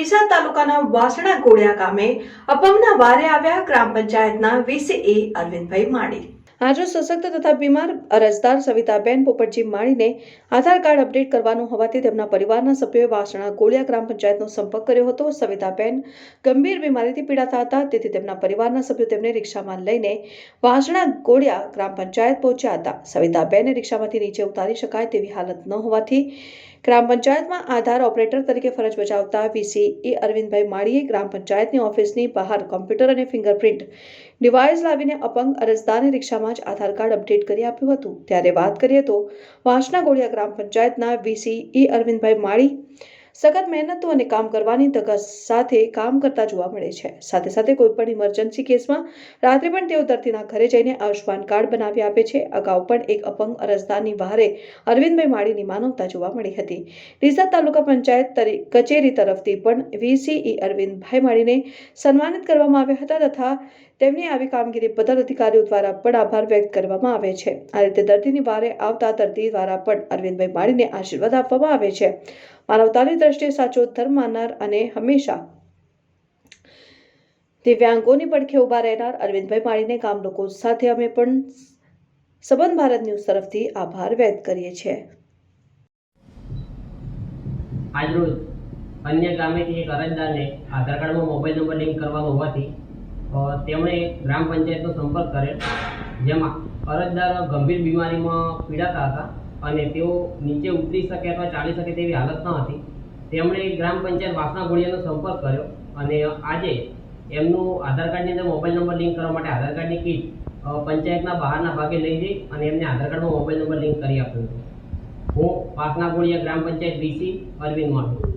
ડીસા તાલુકાના વાસણા કોડિયા ગામે અપંગના વારે આવ્યા ગ્રામ પંચાયતના વીસીએ અરવિંદભાઈ માળી. આજે સશક્ત તથા બીમાર અરજદાર સવિતાબેન પોપટજી માળીને આધાર કાર્ડ અપડેટ કરવાનું હોવાથી તેમના પરિવારના સભ્યોએ વાસણા ગોળિયા ગ્રામ પંચાયતનો સંપર્ક કર્યો હતો. સવિતાબેન ગંભીર બીમારીથી પીડાતા હતા, તેથી તેમના પરિવારના સભ્યો તેમને રિક્ષામાં લઈને વાસણા ગોળિયા ગ્રામ પંચાયત પહોંચ્યા હતા. સવિતાબેનને રિક્ષામાંથી નીચે ઉતારી શકાય તેવી હાલત ન હોવાથી ગ્રામ પંચાયતમાં આધાર ઓપરેટર તરીકે ફરજ બજાવતા વીસી એ અરવિંદભાઈ માળીએ ગ્રામ પંચાયતની ઓફિસની બહાર કોમ્પ્યુટર અને ફિંગરપ્રિન્ટ ડિવાઇસ લાવીને અપંગ અરજદારને રિક્ષામાં જ આધાર કાર્ડ અપડેટ કરી આપ્યું હતું. ત્યારે વાત કરીએ તો વાંસના ગોળિયા ગ્રામ પંચાયતના વીસી ઈ અરવિંદભાઈ માળી સખત મહેનતો અને કામ કરવાની તક સાથે કામ કરતા જોવા મળે છે. સાથે સાથે કોઈ ઇમરજન્સી કેસમાં રાત્રે પણ તેઓ દર્દીના ઘરે જઈને આયુષ્માન કાર્ડ બનાવી આપે છે. અગાઉ પણ એક અપંગ અરજદારની બહારે અરવિંદભાઈ માળીની માનવતા જોવા મળી હતી. ડીસા તાલુકા પંચાયત કચેરી તરફથી પણ વીસીઈ અરવિંદભાઈ માળીને સન્માનિત કરવામાં આવ્યા હતા તથા તેમની આવી કામગીરી બદલ અધિકારીઓ દ્વારા પણ આભાર વ્યક્ત કરવામાં આવે છે. આ રીતે દર્દીની વારે આવતા દર્દી દ્વારા પણ અરવિંદભાઈ માળીને આશીર્વાદ આપવામાં આવે છે. માનવતાની દ્રષ્ટિએ સાચો ધર્મ માનનાર અને હંમેશા દિવ્યાંગોની પડખે ઊભા રહેનાર અરવિંદભાઈ માળીને ગામ લોકો સાથે અમે પણ સંબંધ ભારત ન્યૂઝ તરફથી આભાર વ્યક્ત કરીએ છીએ. આજરોજ અન્ય ગામેથી એક અરજદારને આધાર કાર્ડમાં મોબાઈલ નંબર લિંક કરવાનો હોવાથી તેમણે ગ્રામ પંચાયતનો સંપર્ક કરેલ જેમાં અરજદાર ગંભીર બીમારીમાં પીડાતા હતા. અને તેઓ નીચે ઉતરી શકે અથવા ચાલી શકે તેવી હાલત ન હતી. તેમણે ગ્રામ પંચાયત વાસણા ગોળિયાનો સંપર્ક કર્યો અને આજે એમનું આધાર કાર્ડની અંદર મોબાઈલ નંબર લિંક કરવા માટે આધાર કાર્ડની કીટ પંચાયતના બહારના ભાગે લઈ જઈ અને એમને આધાર કાર્ડમાં મોબાઈલ નંબર લિંક કરી આપ્યો હતો. હું વાસણા ગોળિયા ગ્રામ પંચાયત વીસી અરવિંદ માળુ